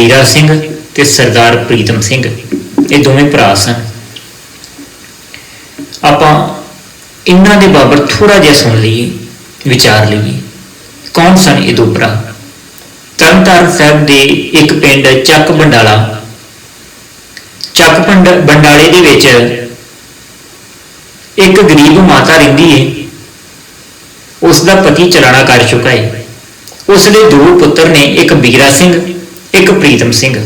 ਹੀਰਾ ਸਿੰਘ ਤੇ ਸਰਦਾਰ ਪ੍ਰੀਤਮ ਸਿੰਘ। ਇਹ ਦੋਵੇਂ ਭਰਾ ਸਨ। ਆਪਾਂ ਇਹਨਾਂ ਦੇ ਬਾਬਰ ਥੋੜਾ ਜਿਹਾ ਸੁਣ ਲਈਏ, ਵਿਚਾਰ ਲਈਏ। ਕੌਣ ਸਨ ਇਹ ਦੋ ਭਰਾ? ਤਰਨਤਾਰਨ ਸਾਹਿਬ ਦੇ ਇੱਕ ਪਿੰਡ ਚੱਕ ਬੰਡਾਲਾ ਚੱਕ ਬੰਡਾਲੇ ਦੇ ਵਿੱਚ ਇੱਕ ਗਰੀਬ ਮਾਤਾ ਰਹਿੰਦੀ ਏ। ਉਸ ਦਾ ਪਤੀ ਚਲਾਣਾ ਕਰ ਚੁੱਕਾ ਏ। ਉਸ ਦੇ ਦੋ ਪੁੱਤਰ ਨੇ, ਇੱਕ ਬੀਰਾ ਸਿੰਘ ਇੱਕ ਪ੍ਰੀਤਮ ਸਿੰਘ।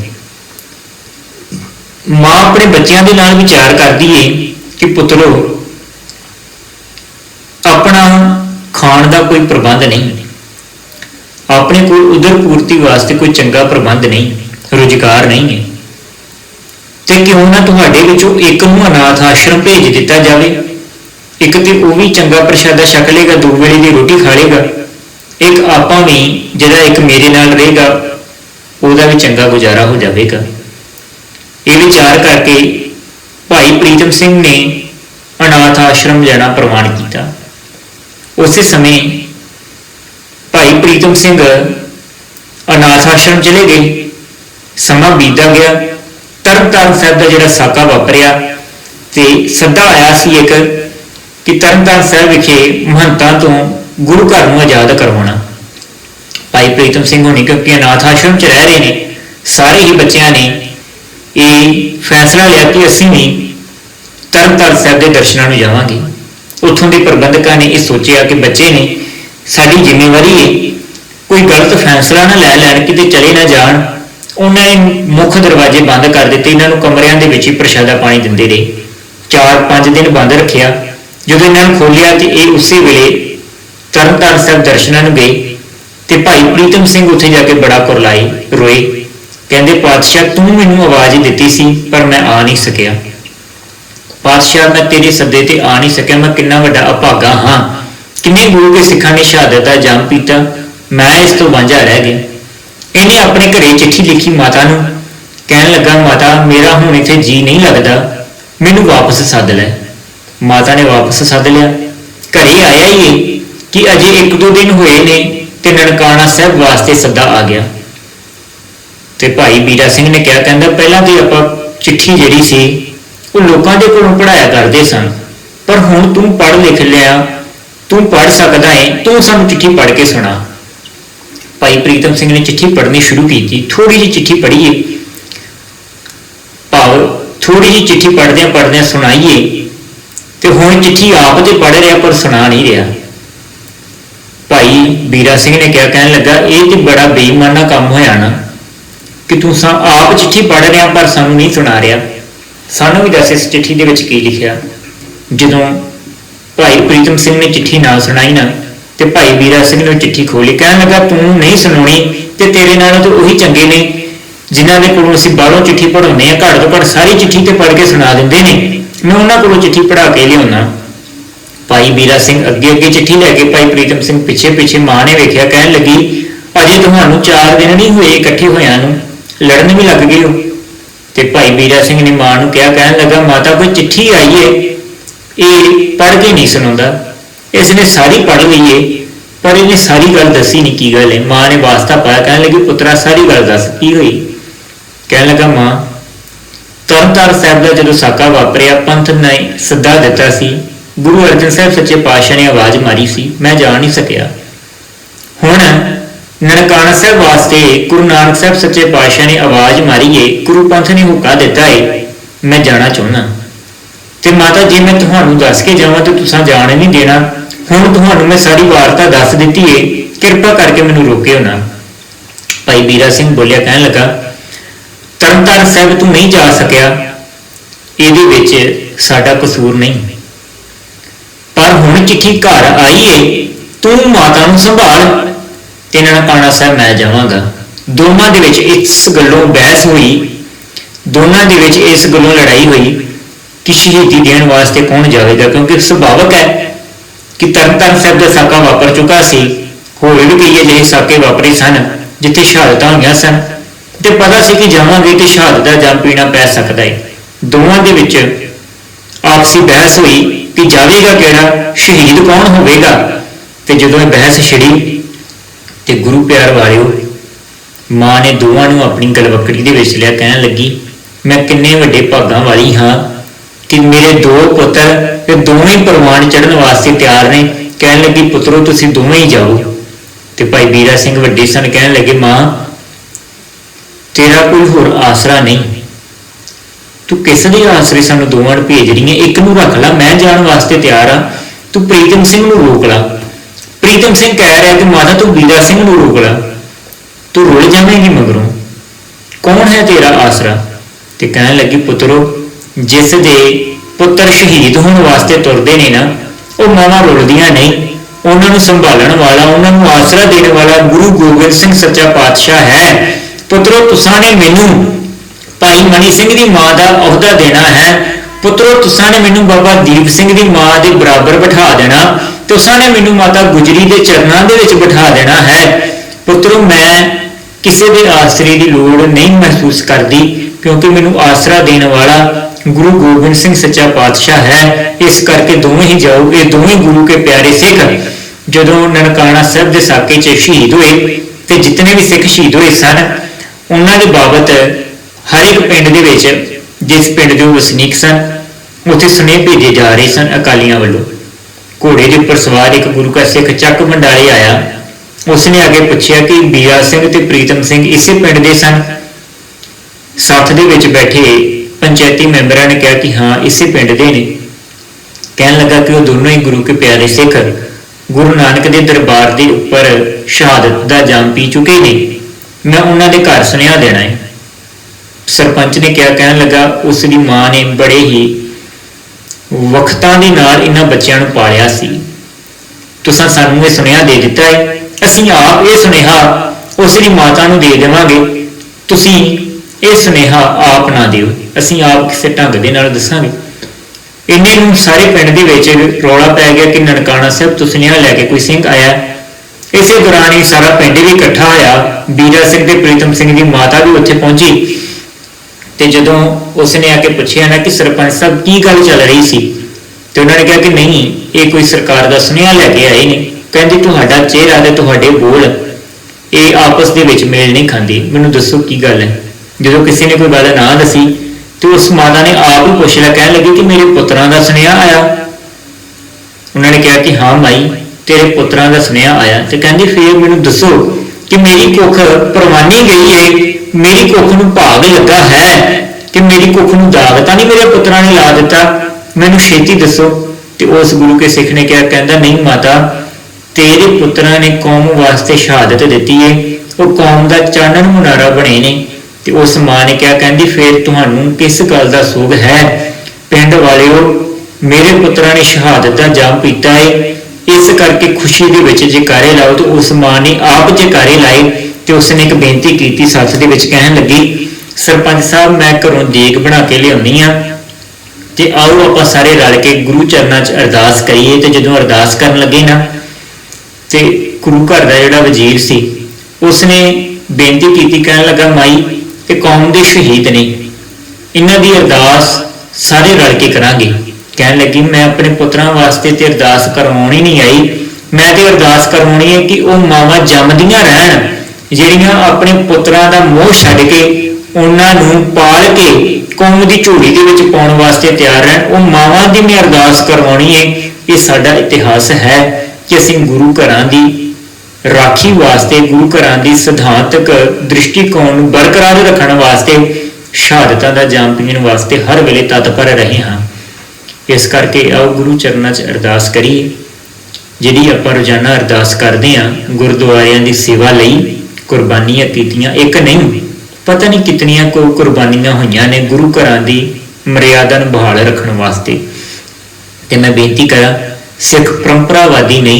ਮਾਂ ਆਪਣੇ ਬੱਚਿਆਂ ਦੇ ਨਾਲ ਵਿਚਾਰ ਕਰਦੀ ਏ ਕਿ ਪੁੱਤਰੋ, ਆਪਣਾ ਖਾਣ ਦਾ ਕੋਈ ਪ੍ਰਬੰਧ ਨਹੀਂ। ਆਪਣੇ ਕੋਲ ਉਧਰ ਪੂਰਤੀ ਵਾਸਤੇ ਕੋਈ ਚੰਗਾ ਪ੍ਰਬੰਧ ਨਹੀਂ, ਰੁਜ਼ਗਾਰ ਨਹੀਂ ਹੈ ਤੇ ਕਿਉਂ ਨਾ ਤੁਹਾਡੇ ਵਿੱਚੋਂ ਇੱਕ ਨੂੰ ਅਨਾਥ ਆਸ਼ਰਮ ਭੇਜ ਦਿੱਤਾ ਜਾਵੇ। ਇੱਕ ਤੇ ਉਹ ਵੀ ਚੰਗਾ ਪ੍ਰਸ਼ਾਦਾ ਛਕ ਲੇਗਾ, ਦੋ ਵੇਲੇ ਦੀ ਰੋਟੀ ਖਾ ਲੇਗਾ। ਇੱਕ ਆਪਾਂ ਵੀ ਜਿਹੜਾ ਇੱਕ ਮੇਰੇ ਨਾਲ ਰਹੇਗਾ ਉਹਦਾ ਵੀ ਚੰਗਾ ਗੁਜ਼ਾਰਾ ਹੋ ਜਾਵੇਗਾ। ਇਹ ਵਿਚਾਰ ਕਰਕੇ ਭਾਈ ਪ੍ਰੀਤਮ ਸਿੰਘ ਨੇ ਅਨਾਥ ਆਸ਼ਰਮ ਜਾਣਾ ਪ੍ਰਵਾਨ ਕੀਤਾ। ਉਸੇ ਸਮੇਂ ਭਾਈ ਪ੍ਰੀਤਮ ਸਿੰਘ ਅਨਾਥ ਆਸ਼ਰਮ ਚਲੇ ਗਏ। ਸਮਾਂ ਬੀਤਦਾ ਗਿਆ। ਤਰਨਤਾਰਨ ਸਾਹਿਬ ਦਾ ਜਿਹੜਾ ਸਾਕਾ ਵਾਪਰਿਆ ਤੇ ਸੱਦਾ ਆਇਆ ਸੀ ਇੱਕ ਕਿ ਤਰਨਤਾਰਨ ਸਾਹਿਬ ਵਿਖੇ ਮਹੰਤਾਂ ਤੋਂ ਗੁਰੂ ਘਰ ਨੂੰ ਆਜ਼ਾਦ ਕਰਵਾਉਣਾ। ਭਾਈ ਪ੍ਰੀਤਮ ਸਿੰਘ ਹੋਣੀ, ਕਿਉਂਕਿ ਅਨਾਥ ਆਸ਼ਰਮ 'ਚ ਰਹਿ ਰਹੇ ਨੇ, ਸਾਰੇ ਹੀ ਬੱਚਿਆਂ ਨੇ ਇਹ ਫੈਸਲਾ ਲਿਆ ਕਿ ਅਸੀਂ ਵੀ ਤਰਨਤਾਰਨ ਸਾਹਿਬ ਦੇ ਦਰਸ਼ਨਾਂ ਨੂੰ ਜਾਵਾਂਗੇ। ਉੱਥੋਂ ਦੇ ਪ੍ਰਬੰਧਕਾਂ ਨੇ ਇਹ ਸੋਚਿਆ ਕਿ ਬੱਚੇ ਨੇ, ਸਾਡੀ ਜ਼ਿੰਮੇਵਾਰੀ ਹੈ ਕੋਈ ਗਲਤ ਫੈਸਲਾ ਨਾ ਲੈ ਲੈਣ, ਕਿਤੇ ਚਲੇ ਨਾ ਜਾਣ। ਉਹਨਾਂ ਨੇ ਮੁੱਖ ਦਰਵਾਜ਼ੇ ਬੰਦ ਕਰ ਦਿੱਤੇ, ਇਹਨਾਂ ਨੂੰ ਕਮਰਿਆਂ ਦੇ ਵਿੱਚ ਹੀ ਪ੍ਰਸ਼ਾਦਾ ਪਾਣੀ ਦਿੰਦੇ ਰਹੇ। 4-5 ਦਿਨ ਬੰਦ ਰੱਖਿਆ। ਜਦੋਂ ਇਹਨਾਂ ਨੂੰ ਖੋਲਿਆ ਤੇ ਇਹ ਉਸੇ ਵੇਲੇ ਤਰਨਤਾਰਨ ਸਾਹਿਬ ਦਰਸ਼ਨਾਂ ਨੂੰ ਗਏ। ਤੇ ਭਾਈ ਪ੍ਰੀਤਮ ਸਿੰਘ ਉੱਥੇ ਜਾ ਕੇ ਬੜਾ ਕੁਰਲਾਏ ਰੋਏ ਕਹਿੰਦੇ, ਪਾਤਸ਼ਾਹ, ਤੂੰ ਮੈਨੂੰ ਆਵਾਜ਼ ਦਿੱਤੀ ਸੀ, ਪਰ ਮੈਂ ਆ ਨਹੀਂ ਸਕਿਆ। ਪਾਤਸ਼ਾਹ, ਮੈਂ ਤੇਰੇ ਸੱਦੇ ਤੇ ਆ ਨਹੀਂ ਸਕਿਆ। ਮੈਂ ਕਿੰਨਾ ਵੱਡਾ ਅਭਾਗਾ ਹਾਂ। ਕਿੰਨੇ ਗੁਰੂ ਕੇ ਸਿੱਖਾਂ ਨੇ ਸ਼ਹਾਦਤ ਦਾ ਜਾਮ ਪੀਤਾ। ਮੈਂ ਇਸ ਤੋਂ ਵਾਂਝਾ ਰਹਿ ਗਿਆ। ਇਹਨੇ ਆਪਣੇ ਘਰੇ ਚਿੱਠੀ ਲਿਖੀ ਮਾਤਾ ਨੂੰ। ਕਹਿਣ ਲੱਗਾ, ਮਾਤਾ, ਮੇਰਾ ਹੁਣ ਇੱਥੇ ਜੀ ਨਹੀਂ ਲੱਗਦਾ। ਮੈਨੂੰ ਵਾਪਸ ਸੱਦ ਲੈ। ਮਾਤਾ ਨੇ ਵਾਪਸ ਸੱਦ ਲਿਆ। ਘਰੇ ਆਇਆ ਹੀ ਕਿ ਅਜੇ ਇੱਕ ਦੋ ਦਿਨ ਹੋਏ ਨੇ। ਤੇ ਨਨਕਾਣਾ ਸਾਹਿਬ ਵਾਸਤੇ ਸੱਦਾ ਆ ਗਿਆ। ਤੇ ਭਾਈ ਬੀਰਾ ਸਿੰਘ ਨੇ ਕਿਹਾ, ਕਹਿੰਦਾ, ਪਹਿਲਾਂ ਤੇ ਆਪਾਂ ਚਿੱਠੀ ਜਿਹੜੀ ਸੀ, ਉਹ ਲੋਕਾਂ ਦੇ ਕੋਲੋਂ ਪੜਾਇਆ ਕਰਦੇ ਸਨ। ਪਰ ਹੁਣ ਤੂੰ ਪੜ੍ਹ ਲਿਖ ਲਿਆ, ਤੂੰ ਪੜ੍ਹ ਸਕਦਾ ਹੈ ਤੂੰ ਸਾਨੂੰ ਚਿੱਠੀ ਪੜ੍ਹ ਕੇ ਸੁਣਾ। ਭਾਈ ਪ੍ਰੀਤਮ ਸਿੰਘ ਨੇ ਚਿੱਠੀ ਪੜ੍ਹਨੀ ਸ਼ੁਰੂ ਕੀਤੀ ਥੋੜੀ ਜਿਹੀ ਚਿੱਠੀ ਪੜ੍ਹੀਏ। ਭਾਵ ਥੋੜੀ ਜਿਹੀ ਚਿੱਠੀ ਪੜ੍ਹਦਿਆਂ ਪੜ੍ਹਦਿਆਂ ਸੁਣਾਈਏ। ਤੇ ਹੁਣ ਚਿੱਠੀ ਆਪ ਤੇ ਪੜ੍ਹ ਰਿਹਾ, ਪਰ ਸੁਣਾ ਨਹੀਂ ਰਿਹਾ। ਭਾਈ ਬੀਰਾ ਸਿੰਘ ਨੇ ਕਿਹਾ, ਕਹਿਣ ਲੱਗਾ, ਇਹ ਤੇ ਬੜਾ ਬੇਈਮਾਨਾ ਕੰਮ ਹੋਇਆ ਨਾ, ਕਿ ਤੂੰ ਸਾ ਆਪ ਚਿੱਠੀ ਪੜ੍ਹ ਰਿਹਾ, ਪਰ ਸਾਨੂੰ ਨਹੀਂ ਸੁਣਾ ਰਿਹਾ। ਸਾਨੂੰ ਵੀ ਦੱਸ, ਇਸ ਚਿੱਠੀ ਦੇ ਵਿੱਚ ਕੀ ਲਿਖਿਆ? ਜਦੋਂ ਭਾਈ ਪ੍ਰੀਤਮ ਸਿੰਘ ਨੇ ਚਿੱਠੀ ਨਾ ਸੁਣਾਈ ਨਾ, ਤੇ ਭਾਈ ਵੀਰਾ ਸਿੰਘ ਨੇ ਚਿੱਠੀ ਖੋਲੀ ਕਹਿਣ ਲੱਗਾ, ਤੂੰ ਨਹੀਂ ਸੁਣਾਉਣੀ, ਤੇ ਤੇਰੇ ਨਾਲ ਤਾਂ ਉਹੀ ਚੰਗੇ ਨੇ, ਜਿਨ੍ਹਾਂ ਦੇ ਕੋਲੋਂ ਅਸੀਂ ਬਾਹਰੋਂ ਚਿੱਠੀ ਪੜਾਉਂਦੇ ਆ ਘੱਟ ਤੋਂ ਘੱਟ ਸਾਰੀ ਚਿੱਠੀ ਤੇ ਪੜ੍ਹ ਕੇ ਸੁਣਾ ਦਿੰਦੇ ਨੇ। ਮੈਂ ਉਹਨਾਂ ਕੋਲੋਂ ਚਿੱਠੀ ਪੜ੍ਹਾ ਕੇ ਲਿਆਉਣਾ ਭਾਈ ਵੀਰਾ ਸਿੰਘ ਅੱਗੇ ਅੱਗੇ ਚਿੱਠੀ ਲੈ ਕੇ ਭਾਈ ਪ੍ਰੀਤਮ ਸਿੰਘ ਪਿੱਛੇ ਪਿੱਛੇ ਮਾਂ ਨੇ ਵੇਖਿਆ, ਕਹਿਣ ਲੱਗੀ, ਅਜੇ ਤੁਹਾਨੂੰ 4 ਦਿਨ ਨਹੀਂ ਹੋਏ ਇਕੱਠੇ ਹੋਇਆਂ ਨੂੰ, ਲੜਨ ਵੀ ਲੱਗ ਗਏ ਹੋ। ਤੇ ਭਾਈ ਵੀਰਾ ਸਿੰਘ ਨੇ ਮਾਂ ਨੂੰ ਕਿਹਾ, ਕਹਿਣ ਲੱਗਾ, ਮਾਤਾ, ਕੋਈ ਚਿੱਠੀ ਆਈ ਏ? ਇਹ ਪੜ੍ਹ ਕੇ ਨਹੀਂ ਸੁਣਾਉਂਦਾ। ਇਸ ਨੇ ਸਾਰੀ ਪੜ੍ਹ ਲਈ ਏ, ਪਰ ਇਹਨੇ ਸਾਰੀ ਗੱਲ ਦੱਸੀ ਨਹੀਂ ਕੀ ਗੱਲ ਏ। ਮਾਂ ਨੇ ਵਾਸਤਾ ਪਾਇਆ, ਕਹਿਣ ਲੱਗੀ, ਪੁੱਤਰਾ, ਸਾਰੀ ਗੱਲ ਦੱਸ, ਕੀ ਹੋਈ? ਕਹਿਣ ਲੱਗਾ, ਮਾਂ, ਤਰਨਤਾਰਨ ਸਾਹਿਬ ਦਾ ਜਦੋਂ ਸਾਕਾ ਵਾਪਰਿਆ, ਪੰਥ ਨੇ ਸੱਦਾ ਦਿੱਤਾ ਸੀ ਗੁਰੂ ਅਰਜਨ ਸਾਹਿਬ ਸੱਚੇ ਪਾਤਸ਼ਾਹ ਨੇ ਆਵਾਜ਼ ਮਾਰੀ ਸੀ, ਮੈਂ ਜਾ ਨਹੀਂ ਸਕਿਆ। ਹੁਣ ਨਨਕਾਣਾ ਸਾਹਿਬ ਵਾਸਤੇ ਗੁਰੂ ਨਾਨਕ ਸਾਹਿਬ ਸੱਚੇ ਪਾਤਸ਼ਾਹ ਨੇ ਆਵਾਜ਼ ਮਾਰੀ ਏ ਗੁਰੂ ਪੰਥ ਨੇ ਹੁਕਾ ਦਿੱਤਾ ਏ, ਮੈਂ ਜਾਣਾ ਚਾਹੁੰਦਾ। ਤੇ ਮਾਤਾ ਜੀ, ਮੈਂ ਤੁਹਾਨੂੰ ਦੱਸ ਕੇ ਜਾਵਾਂ ਤੇ ਤੁਸੀਂ ਜਾਣ ਨਹੀਂ ਦੇਣਾ। ਹੁਣ ਤੁਹਾਨੂੰ ਮੈਂ ਸਾਰੀ ਵਾਰਤਾ ਦੱਸ ਦਿੱਤੀ ਏ, ਕਿਰਪਾ ਕਰਕੇ ਮੈਨੂੰ ਰੋਕਿਓ ਨਾ। ਭਾਈ ਵੀਰਾ ਸਿੰਘ ਬੋਲਿਆ, ਕਹਿਣ ਲੱਗਾ, ਤਰਨਤਾਰਨ ਸਾਹਿਬ ਤੂੰ ਨਹੀਂ ਜਾ ਸਕਿਆ। ਇਹਦੇ ਵਿੱਚ ਸਾਡਾ ਕਸੂਰ ਨਹੀਂ। ਪਰ ਹੁਣ ਚਿੱਠੀ ਘਰ ਆਈ ਏ, ਤੂੰ ਮਾਤਾ ਨੂੰ ਸੰਭਾਲ। ਤੇ ਨਨਕਾਣਾ ਸਾਹਿਬ ਮੈਂ ਜਾਵਾਂਗਾ। ਦੋਨਾਂ ਦੇ ਵਿੱਚ ਇਸ ਗੱਲੋਂ ਬਹਿਸ ਹੋਈ। ਦੋਨਾਂ ਦੇ ਵਿੱਚ ਇਸ ਗੱਲੋਂ ਲੜਾਈ ਹੋਈ ਕਿ ਸ਼ਹੀਦੀ ਦੇਣ ਵਾਸਤੇ ਕੌਣ ਜਾਵੇਗਾ, ਕਿਉਂਕਿ ਸੁਭਾਵਕ ਹੈ ਕਿ ਤਰਨਤਾਰਨ ਸਾਹਿਬ ਦਾ ਸਾਕਾ ਵਾਪਰ ਚੁੱਕਾ ਸੀ। ਹੋਰ ਵੀ ਕਈ ਅਜਿਹੇ ਸਾਕੇ ਵਾਪਰੇ ਸਨ, ਜਿੱਥੇ ਸ਼ਹਾਦਤਾਂ ਹੋਈਆਂ ਸਨ। ਤੇ ਪਤਾ ਸੀ ਕਿ ਜਾਵਾਂਗੇ ਤੇ ਸ਼ਹਾਦਤ ਦਾ ਜੰਮ ਪੀਣਾ ਪੈ ਸਕਦਾ ਹੈ ਦੋਵਾਂ ਦੇ ਵਿੱਚ ਆਪਸੀ ਬਹਿਸ ਹੋਈ। ਕਿ ਜਾਵੇਗਾ ਕਿਹੜਾ? ਸ਼ਹੀਦ ਕੌਣ ਹੋਵੇਗਾ? ਤੇ ਜਦੋਂ ਇਹ ਬਹਿਸ ਛਿੜੀ ਤੇ ਗੁਰੂ ਪਿਆਰ ਵਾਲਿਓ ਮਾਂ ਨੇ ਦੋਵਾਂ ਨੂੰ ਆਪਣੀ ਗਲਵੱਕੜੀ ਦੇ ਵਿੱਚ ਲਿਆ ਕਹਿਣ ਲੱਗੀ, ਮੈਂ ਕਿੰਨੇ ਵੱਡੇ ਭਾਗਾਂ ਵਾਲੀ ਹਾਂ ਕਿ ਮੇਰੇ ਦੋ ਪੁੱਤਰ ਤੇ ਦੋਵੇਂ ਪ੍ਰਵਾਨ ਚੜਨ ਵਾਸਤੇ ਤਿਆਰ ਨੇ। ਕਹਿਣ ਲੱਗੀ, ਪੁੱਤਰੋ, ਤੁਸੀਂ ਦੋਵੇਂ ਹੀ ਜਾਓ। ਤੇ ਭਾਈ ਵੀਰਾ ਸਿੰਘ ਵੱਡੇ ਸਨ, ਕਹਿਣ ਲੱਗੇ, ਮਾਂ, ਤੇਰਾ ਕੋਈ ਹੋਰ ਆਸਰਾ ਨਹੀਂ। ਤੂੰ ਕਿਸ ਦੇ ਆਸਰੇ ਸਾਨੂੰ ਦੋਵਾਂ ਨੂੰ ਭੇਜ ਰਹੀ ਹੈ ਇੱਕ ਨੂੰ ਰੱਖ ਲੈ, ਮੈਂ ਜਾਣ ਵਾਸਤੇ ਤਿਆਰ ਆ। ਤੂੰ ਪ੍ਰੀਤਮ ਸਿੰਘ ਨੂੰ ਰੋਕ ਲੈ। ਪ੍ਰੀਤਮ ਸਿੰਘ ਕਹਿ ਰਿਹਾ ਕਿ ਮਾਤਾ ਤੂੰ ਵੀਰਾ ਸਿੰਘ ਨੂੰ ਰੋਕ ਲੈ। ਤੂੰ ਰੁੱਲ ਜਾਵੇਂਗੀ ਮਗਰੋਂ। ਕੌਣ ਹੈ ਤੇਰਾ ਆਸਰਾ? ਤੇ ਕਹਿਣ ਲੱਗੀ, ਪੁੱਤਰੋ, ਜਿਸ ਦੇ ਪੁੱਤਰ ਸ਼ਹੀਦ ਹੋਣ ਵਾਸਤੇ ਤੁਰਦੇ ਨੇ ਨਾ, ਉਹ ਮਾਵਾਂ ਰੁਲਦੀਆਂ ਨਹੀਂ। ਉਹਨਾਂ ਨੂੰ ਸੰਭਾਲਣ ਵਾਲਾ, ਉਹਨਾਂ ਨੂੰ ਆਸਰਾ ਦੇਣ ਵਾਲਾ ਗੁਰੂ ਗੋਬਿੰਦ ਸਿੰਘ ਸੱਚਾ ਪਾਤਸ਼ਾਹ ਹੈ। ਪੁੱਤਰੋ, ਤੁਸਾਂ ਨੇ ਮੈਨੂੰ ਭਾਈ ਮਨੀ ਸਿੰਘ ਦੀ ਮਾਂ ਦਾ ਅਹੁਦਾ ਦੇਣਾ ਹੈ। ਪੁੱਤਰੋ, ਤੁਸਾਂ ਨੇ ਮੈਨੂੰ ਬਾਬਾ ਦੀਪ ਸਿੰਘ ਦੀ ਮਾਂ ਦੇ ਬਰਾਬਰ ਬਿਠਾ ਦੇਣਾ ਤੁਸਾਂ ਨੇ ਮੈਨੂੰ ਮਾਤਾ ਗੁਜਰੀ ਦੇ ਚਰਨਾਂ ਦੇ ਵਿੱਚ ਬਿਠਾ ਦੇਣਾ ਹੈ। ਪੁੱਤਰੋ, ਮੈਂ ਕਿਸੇ ਦੇ ਆਸਰੇ ਦੀ ਲੋੜ ਨਹੀਂ ਮਹਿਸੂਸ ਕਰਦੀ, ਕਿਉਂਕਿ ਮੈਨੂੰ ਆਸਰਾ ਦੇਣ ਵਾਲਾ ਗੁਰੂ ਗੋਬਿੰਦ ਸਿੰਘ ਸੱਚਾ ਪਾਤਸ਼ਾਹ ਹੈ। ਇਸ ਕਰਕੇ ਦੋਵੇਂ ਹੀ ਜਾਓ ਇਹ ਦੋਵੇਂ ਗੁਰੂ ਕੇ ਪਿਆਰੇ ਸਿੱਖ। ਜਦੋਂ ਨਨਕਾਣਾ ਸਾਹਿਬ ਦੇ ਸਾਕੇ 'ਚ ਸ਼ਹੀਦ ਹੋਏ ਤੇ ਜਿਤਨੇ ਵੀ ਸਿੱਖ ਸ਼ਹੀਦ ਹੋਏ ਸਨ, ਉਹਨਾਂ ਦੇ ਬਾਬਤ ਹਰ ਇੱਕ ਪਿੰਡ ਦੇ ਵਿੱਚ ਜਿਸ ਪਿੰਡ ਦੇ ਵਸਨੀਕ ਸਨ, ਉੱਥੇ ਸੁਨੇਹੇ ਭੇਜੇ ਜਾ ਰਹੇ ਸਨ ਅਕਾਲੀਆਂ ਵੱਲੋਂ। ਘੋੜੇ ਦੇ ਉੱਪਰ ਸਵਾਰ ਇੱਕ ਗੁਰੂ ਕਾ ਸਿੱਖ ਚੱਕ ਮੰਡਾਲੇ ਆਇਆ। ਉਸਨੇ ਅੱਗੇ ਪੁੱਛਿਆ ਕਿ ਬੀਰਾ ਸਿੰਘ ਤੇ ਪ੍ਰੀਤਮ ਸਿੰਘ ਇਸੇ ਪਿੰਡ ਦੇ ਸਨ? ਸਾਥ ਦੇ ਵਿੱਚ ਬੈਠੇ ਪੰਚਾਇਤੀ ਮੈਂਬਰਾਂ ਨੇ ਕਿਹਾ ਕਿ ਹਾਂ, ਇਸੇ ਪਿੰਡ ਦੇ ਨੇ। ਕਹਿਣ ਲੱਗਾ ਕਿ ਉਹ ਦੋਨੋਂ ਹੀ ਗੁਰੂ ਕੇ ਪਿਆਰੇ ਸਿੱਖ ਗੁਰੂ ਨਾਨਕ ਦੇ ਦਰਬਾਰ ਦੇ ਉੱਪਰ ਸ਼ਹਾਦਤ ਦਾ ਜਾਮ ਪੀ ਚੁੱਕੇ ਨੇ। ਮੈਂ ਉਹਨਾਂ ਦੇ ਘਰ ਸੁਨੇਹਾ ਦੇਣਾ ਹੈ। ਸਰਪੰਚ ਨੇ ਕਿਹਾ, ਕਹਿਣ ਲੱਗਾ, ਉਸ ਦੀ ਮਾਂ ਨੇ ਬੜੇ ਹੀ ਵਕਤਾਂ ਦੇ ਨਾਲ ਇਹਨਾਂ ਬੱਚਿਆਂ ਨੂੰ ਪਾਲਿਆ ਸੀ। ਤੁਸੀਂ ਸਾਨੂੰ ਇਹ ਸੁਨੇਹਾ ਦੇ ਦਿੱਤਾ ਹੈ। ਅਸੀਂ ਆਪ ਇਹ ਸੁਨੇਹਾ ਉਸ ਦੀ ਮਾਤਾ ਨੂੰ ਦੇ ਦੇਵਾਂਗੇ। ਤੁਸੀਂ ਇਹ ਸੁਨੇਹਾ ਆਪ ਨਾ ਦਿਓ। ਅਸੀਂ ਆਪ ਕਿਸੇ ਢੰਗ ਦੇ ਨਾਲ ਦੱਸਾਂਗੇ। ਇੰਨੇ ਨੂੰ ਸਾਰੇ ਪਿੰਡ ਦੇ ਵਿੱਚ ਰੌਲਾ ਪੈ ਗਿਆ ਕਿ ਨਨਕਾਣਾ ਸਾਹਿਬ ਤੋਂ ਸੁਨੇਹਾ ਲੈ ਕੇ ਕੋਈ ਸਿੰਘ ਆਇਆ। ਇਸੇ ਦੌਰਾਨ ਹੀ ਸਾਰਾ ਪਿੰਡ ਵੀ ਇਕੱਠਾ ਹੋਇਆ। ਬੀਰਾ ਸਿੰਘ ਤੇ ਪ੍ਰੀਤਮ ਸਿੰਘ ਦੀ ਮਾਤਾ ਵੀ ਉੱਥੇ ਪਹੁੰਚੀ। ਤੇ ਜਦੋਂ ਉਸਨੇ ਆ ਕੇ ਪੁੱਛਿਆ ਨਾ ਕਿ ਸਰਪੰਚ ਸਾਹਿਬ ਕੀ ਗੱਲ ਚੱਲ ਰਹੀ ਸੀ, ਤੇ ਉਹਨਾਂ ਨੇ ਕਿਹਾ ਕਿ ਨਹੀਂ, ਇਹ ਕੋਈ ਸਰਕਾਰ ਦਾ ਸੁਨੇਹਾ ਲੈ ਕੇ ਆਏ ਨੇ। ਕਹਿੰਦੇ, ਤੁਹਾਡਾ ਚਿਹਰਾ ਤੇ ਤੁਹਾਡੇ ਬੋਲ, ਇਹ ਆਪਸ ਦੇ ਵਿੱਚ ਮੇਲ ਨਹੀਂ ਖਾਂਦੀ। ਮੈਨੂੰ ਦੱਸੋ ਕੀ ਗੱਲ ਹੈ? ਜਦੋਂ ਕਿਸੇ ਨੇ ਕੋਈ ਗੱਲ ਨਾ ਦੱਸੀ, ਤੇ ਉਸ ਮਾਤਾ ਨੇ ਆਪ ਹੀ ਪੁੱਛ ਲਿਆ, ਕਹਿਣ ਲੱਗੀ ਕਿ ਮੇਰੇ ਪੁੱਤਰਾਂ ਦਾ ਸੁਨੇਹਾ ਆਇਆ। ਉਹਨਾਂ ਨੇ ਕਿਹਾ ਕਿ ਹਾਂ ਮਾਈ, ਤੇਰੇ ਪੁੱਤਰਾਂ ਦਾ ਸੁਨੇਹਾ ਆਇਆ। ਤੇ ਕਹਿੰਦੀ, ਫੇਰ ਮੈਨੂੰ ਦੱਸੋ ਕਿ ਮੇਰੀ ਕੁੱਖ ਪ੍ਰਵਾਨੀ ਗਈ ਏ, ਮੇਰੀ ਕੁੱਖ ਨੂੰ ਭਾਗ ਲੱਗਾ ਹੈ ਕਿ ਮੇਰੀ ਕੁੱਖ ਨੂੰ ਦਾਗ ਤਾਂ ਨਹੀਂ ਮੇਰੇ ਪੁੱਤਰਾਂ ਨੇ ਲਾ ਦਿੱਤਾ? ਮੈਨੂੰ ਛੇਤੀ ਦੱਸੋ। ਤੇ ਉਸ ਗੁਰੂ ਕੇ ਸਿੱਖ ਨੇ ਕਿਹਾ, ਕਹਿੰਦਾ, ਨਹੀਂ ਮਾਤਾ, ਤੇਰੇ ਪੁੱਤਰਾਂ ਨੇ ਕੌਮ ਵਾਸਤੇ ਸ਼ਹਾਦਤ ਦਿੱਤੀ ਏ। ਉਹ ਕੌਮ ਦਾ ਚਾਨਣ ਮੁਨਾਰਾ ਬਣੇ ਨੇ। ਤੇ ਉਸ ਮਾਂ ਨੇ ਕਿਹਾ, ਕਹਿੰਦੀ, ਫੇਰ ਤੁਹਾਨੂੰ ਕਿਸ ਗੱਲ ਦਾ ਸੋਗ ਹੈ? ਪਿੰਡ ਵਾਲਿਓ, ਮੇਰੇ ਪੁੱਤਰਾਂ ਨੇ ਸ਼ਹਾਦਤ ਦਾ ਜਾਮ ਪੀਤਾ ਏ। ਇਸ ਕਰਕੇ ਖੁਸ਼ੀ ਦੇ ਵਿੱਚ ਜੈਕਾਰੇ ਲਾਓ ਤੇ ਉਸ ਮਾਂ ਨੇ ਆਪ ਜੈਕਾਰੇ ਲਾਏ ਤੇ ਉਸਨੇ ਇੱਕ ਬੇਨਤੀ ਕੀਤੀ ਸੱਸ ਦੇ ਵਿੱਚ ਕਹਿਣ ਲੱਗੀ, ਸਰਪੰਚ ਸਾਹਿਬ, ਮੈਂ ਘਰੋਂ ਦੇਗ ਬਣਾ ਕੇ ਲਿਆਉਣੀ ਆ ਤੇ ਆਓ ਆਪਾਂ ਸਾਰੇ ਰਲ ਕੇ ਗੁਰੂ ਚਰਨਾਂ 'ਚ ਅਰਦਾਸ ਕਰੀਏ ਤੇ ਜਦੋਂ ਅਰਦਾਸ ਕਰਨ ਲੱਗੇ ਨਾ ਤੇ ਗੁਰੂ ਘਰ ਦਾ ਜਿਹੜਾ ਵਜ਼ੀਰ ਸੀ, ਉਸਨੇ ਬੇਨਤੀ ਕੀਤੀ ਕਹਿਣ ਲੱਗਾ, ਮਾਈ, ਇਹ ਕੌਮ ਦੇ ਸ਼ਹੀਦ ਨੇ। ਇਹਨਾਂ ਦੀ ਅਰਦਾਸ ਸਾਰੇ ਰਲ ਕੇ ਕਰਾਂਗੇ। ਕਹਿਣ ਲੱਗੀ, ਮੈਂ ਆਪਣੇ ਪੁੱਤਰਾਂ ਵਾਸਤੇ ਤੇ ਅਰਦਾਸ ਕਰਵਾਉਣੀ ਨਹੀਂ ਆਈ। ਮੈਂ ਤੇ ਅਰਦਾਸ ਕਰਵਾਉਣੀ ਹੈ ਕਿ ਉਹ ਮਾਵਾਂ ਜੰਮਦੀਆਂ ਰਹਿਣ, ਜਿਹੜੀਆਂ ਆਪਣੇ ਪੁੱਤਰਾਂ ਦਾ ਮੋਹ ਛੱਡ ਕੇ ਉਹਨਾਂ ਨੂੰ ਪਾਲ ਕੇ ਕੌਮ ਦੀ ਝੋਲੀ ਦੇ ਵਿੱਚ ਪਾਉਣ ਵਾਸਤੇ ਤਿਆਰ ਰਹਿਣ। ਉਹ ਮਾਵਾਂ ਦੀ ਮੈਂ ਅਰਦਾਸ ਕਰਵਾਉਣੀ ਹੈ। ਇਹ ਸਾਡਾ ਇਤਿਹਾਸ ਹੈ ਕਿ ਅਸੀਂ ਗੁਰੂ ਘਰਾਂ ਦੀ ਰਾਖੀ ਵਾਸਤੇ, ਗੁਰੂ ਘਰਾਂ ਦੀ ਸਿਧਾਂਤਕ ਦ੍ਰਿਸ਼ਟੀਕੋਣ ਨੂੰ ਬਰਕਰਾਰ ਰੱਖਣ ਵਾਸਤੇ, ਸ਼ਹਾਦਤਾਂ ਦਾ ਜਾਮ ਪੀਣ ਵਾਸਤੇ ਹਰ ਵੇਲੇ ਤਤਪਰ ਰਹੇ ਹਾਂ। ਇਸ ਕਰਕੇ ਆਓ ਗੁਰੂ ਚਰਨਾਂ 'ਚ ਅਰਦਾਸ ਕਰੀਏ, ਜਿਹੜੀ ਆਪਾਂ ਰੋਜ਼ਾਨਾ ਅਰਦਾਸ ਕਰਦੇ ਹਾਂ, ਗੁਰਦੁਆਰਿਆਂ ਦੀ ਸੇਵਾ ਲਈ ਕੁਰਬਾਨੀਆਂ ਕੀਤੀਆਂ ਇੱਕ ਨਹੀਂ, ਪਤਾ ਨਹੀਂ ਕਿਤਨੀਆਂ ਕੋ ਕੁਰਬਾਨੀਆਂ ਹੋਈਆਂ ਨੇ ਗੁਰੂ ਘਰਾਂ ਦੀ ਮਰਿਆਦਾ ਨੂੰ ਬਹਾਲ ਰੱਖਣ ਵਾਸਤੇ। ਤੇ ਮੈਂ ਬੇਨਤੀ ਕਰਾਂ, ਸਿੱਖ ਪਰੰਪਰਾਵਾਦੀ ਨਹੀਂ